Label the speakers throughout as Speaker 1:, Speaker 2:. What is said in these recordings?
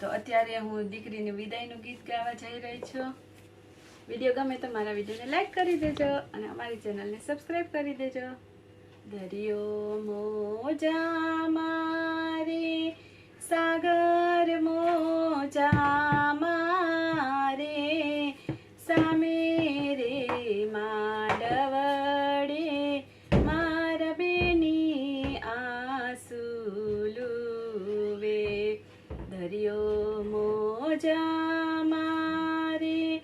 Speaker 1: તો અત્યારે હું દીકરીની વિદાયનું ગીત ગાવા જઈ રહી છું. વીડિયો ગમે તો મારા વિડીયોને લાઈક કરી દેજો અને અમારી ચેનલને સબસ્ક્રાઈબ કરી દેજો. દરિયો મોજા મોજા મારે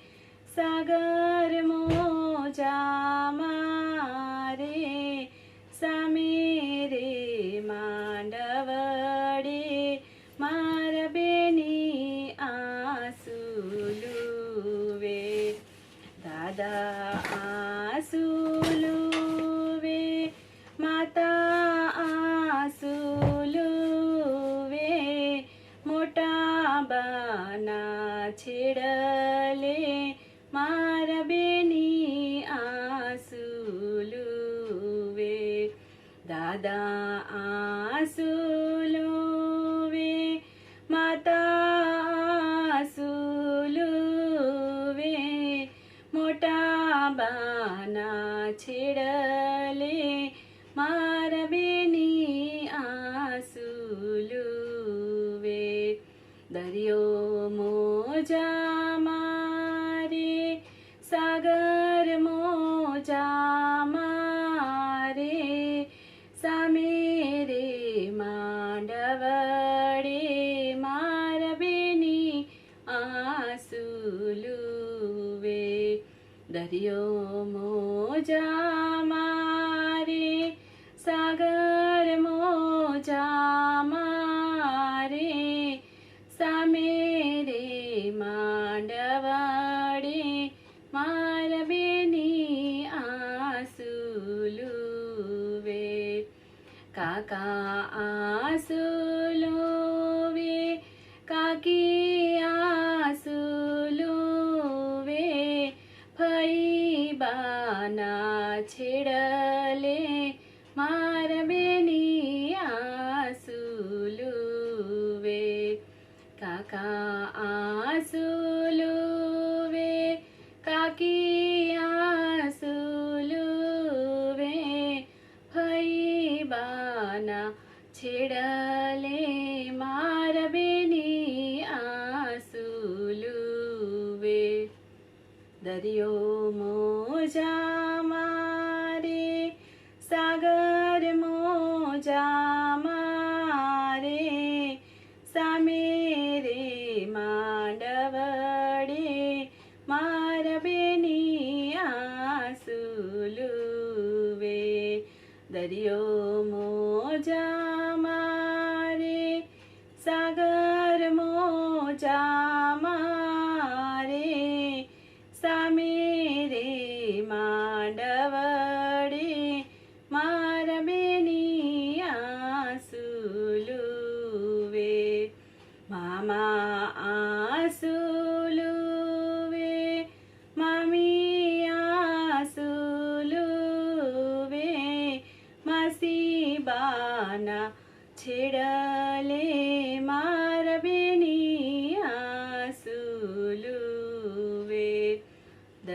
Speaker 1: સાગર મોજા મારે સામે રે માંડવડે મારા બેની આંસુ દાદા આંસુ છેડલે મારા બેની આસુલુવે. દાદા આસુલુવે, માતા આસુલુવે. મોટા બાના છેડલે મારા બેની આસુલુવે. દરિયો મોજા મારે સાગર મોજા મારે સામે રે માંડવડે મારા બેની આંસુ લુવે દરિયો મોજા કાકા આંસુ લુવે કાકી આંસુ લુવે ફઈ બાના છેડલે મારા છેડલે મારા બેની આંસુ લુવે દરિયો મોજા મારે, સાગર મોજા મારે, સામે રે માંડવડે મારા બેની આંસુ લુવે દરિયો મોજા મોજા મારે સામે રે માંડવડે માર બેની આંસુ લુવે, મામા આંસુ લુવે, મામી આંસુ લુવે, માસી બાના છેડલે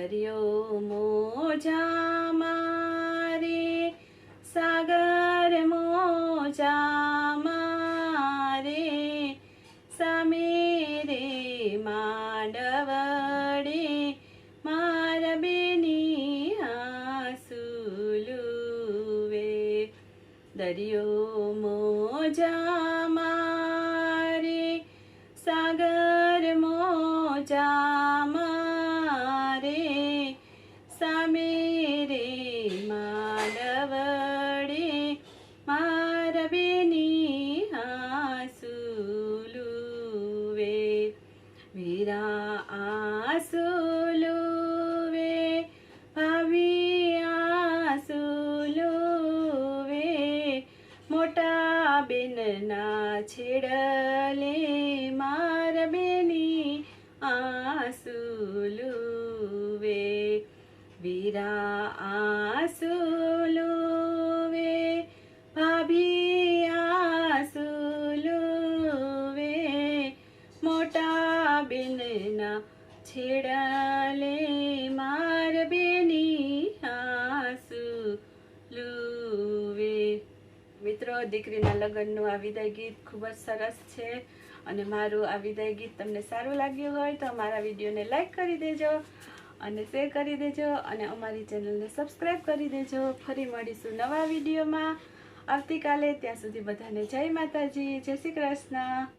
Speaker 1: દરિયો મોજા મારે, સાગર મોજા મારે. સામે રે માંડવડે, મારા બેની આસુલુવે દરિયો મોજા મારે, સાગર મોજા મારે બેનના છેડલે માર બેની આંસુ લુવે વીરા આંસુ લુવે ભાભી આંસુ લુવે બેનના છેડા મિત્રો, દીકરીના લગ્નનું આ વિદાય ગીત ખૂબ જ સરસ છે અને મારું આ વિદાય ગીત તમને સારું લાગ્યું હોય તો મારા વિડીયોને લાઈક કરી દેજો અને શેર કરી દેજો અને અમારી ચેનલને સબસ્ક્રાઈબ કરી દેજો. ફરી મળીશું નવા વિડીયોમાં. આવતીકાલે ત્યાં સુધી બધાને જય માતાજી, જય શ્રી કૃષ્ણ.